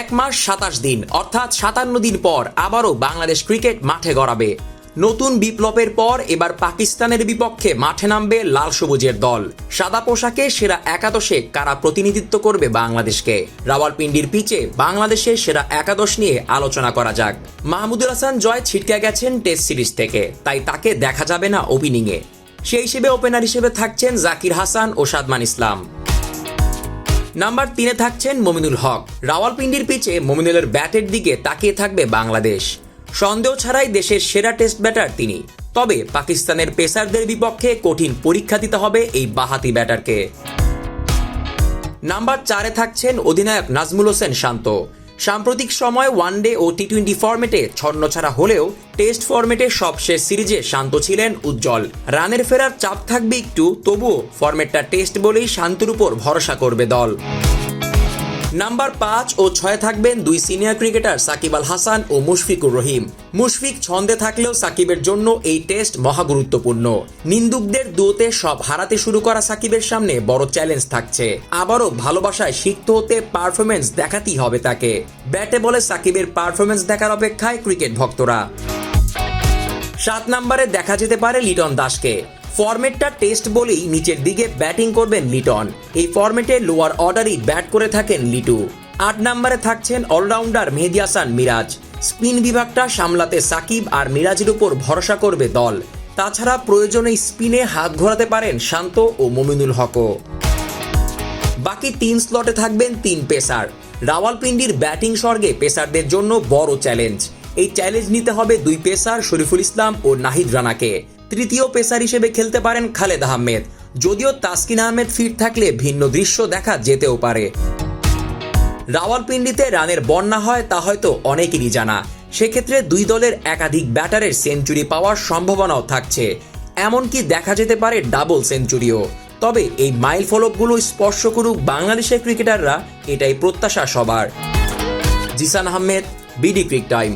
এক মাস সাতাশ দিন, অর্থাৎ সাতান্ন দিন পর আবারও বাংলাদেশ ক্রিকেট মাঠে গড়াবে। নতুন বিপ্লবের পর এবার পাকিস্তানের বিপক্ষে মাঠে নামবে লাল সবুজের দল। সাদা পোশাকে সেরা একাদশে কারা প্রতিনিধিত্ব করবে বাংলাদেশকে? রাওয়ালপিন্ডির পিচে বাংলাদেশের সেরা একাদশ নিয়ে আলোচনা করা যাক। মাহমুদুল হাসান জয় ছিটকে গেছেন টেস্ট সিরিজ থেকে, তাই তাকে দেখা যাবে না ওপেনিংয়ে। সেই হিসেবে ওপেনার হিসেবে থাকছেন জাকির হাসান ও সাদমান ইসলাম। নাম্বার তিনে থাকছেন মমিনুল হক। রাওয়ালপিন্ডির পিচে মমিনুলের ব্যাটের দিকে তাকিয়ে থাকবে বাংলাদেশ। সন্দেহ ছাড়াই দেশের সেরা টেস্ট ব্যাটার তিনি। তবে পাকিস্তানের পেসারদের বিপক্ষে কঠিন পরীক্ষা দিতে হবে এই বাহাতি ব্যাটারকে। নাম্বার চারে থাকছেন অধিনায়ক নাজমুল হোসেন শান্ত। সাম্প্রতিক সময় ওয়ানডে ও টি টোয়েন্টি ফরম্যাটে ছন্নছাড়া হলেও টেস্ট ফর্মেটে সবশেষ সিরিজে শান্ত ছিলেন উজ্জ্বল। রানের ফেরার চাপ থাকবে একটু, তবুও ফর্মেটটা টেস্ট বলেই শান্তির উপর ভরসা করবে দল। নাম্বার পাঁচ ও ছয় থাকবেন দুই সিনিয়র ক্রিকেটার সাকিব আল হাসান ও মুশফিকুর রহিম। মুশফিক ছন্দে থাকলেও সাকিবের জন্য এই টেস্ট মহা গুরুত্বপূর্ণ নিন্দুকদের দুতে সব হারাতে শুরু করা সাকিবের সামনে বড় চ্যালেঞ্জ থাকছে। আবারও ভালোবাসায় সিক্ত হতে পারফরমেন্স দেখাতেই হবে তাকে। ব্যাটে বলে সাকিবের পারফরমেন্স দেখার অপেক্ষায় ক্রিকেট ভক্তরা। সাত নম্বরে দেখা যেতে পারে লিটন দাসকে। ফরম্যাটটা টেস্ট বলেই নিচের দিকে ব্যাটিং করবেন লিটন। এই ফরম্যাটে লোয়ার অর্ডারই ব্যাট করে থাকেন লিটু। আট নম্বরে থাকছেন অলরাউন্ডার মেহেদি হাসান মিরাজ। স্পিন বিভাগটা সামলাতে সাকিব আর মিরাজের উপর ভরসা করবে দল। তাছাড়া প্রয়োজনে স্পিনে হাত ঘোরাতে পারেন শান্ত ও মমিনুল হকও। বাকি তিন স্লটে থাকবেন তিন পেসার। রাওয়ালপিন্ডির ব্যাটিং স্বর্গে পেসারদের জন্য বড় চ্যালেঞ্জ এই চ্যালেঞ্জ নিতে হবে দুই পেসার শরীফুল ইসলাম ও নাহিদ রানাকে। তৃতীয় পেসার হিসেবে খেলতে পারেন খালেদ আহমেদ। যদিও তাসকিন আহমেদ ফিট থাকলে ভিন্ন দৃশ্য দেখা যেতেও পারে। রাওয়ালপিন্ডিতে রানের বন্যা হয়, তা হয়তো অনেকেরই জানা। সেক্ষেত্রে দুই দলের একাধিক ব্যাটারের সেঞ্চুরি পাওয়ার সম্ভাবনাও থাকছে। এমনকি দেখা যেতে পারে ডাবল সেঞ্চুরিও। তবে এই মাইল ফলকগুলো স্পর্শ করুক বাংলাদেশের ক্রিকেটাররা, এটাই প্রত্যাশা সবার। Zisan Ahmed, BD crick time.